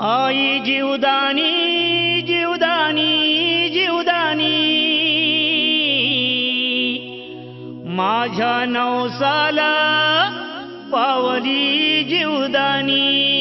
आई जीवदानी जीवदानी जीवदानी. माझ्या नवसाला पावली जीवदानी.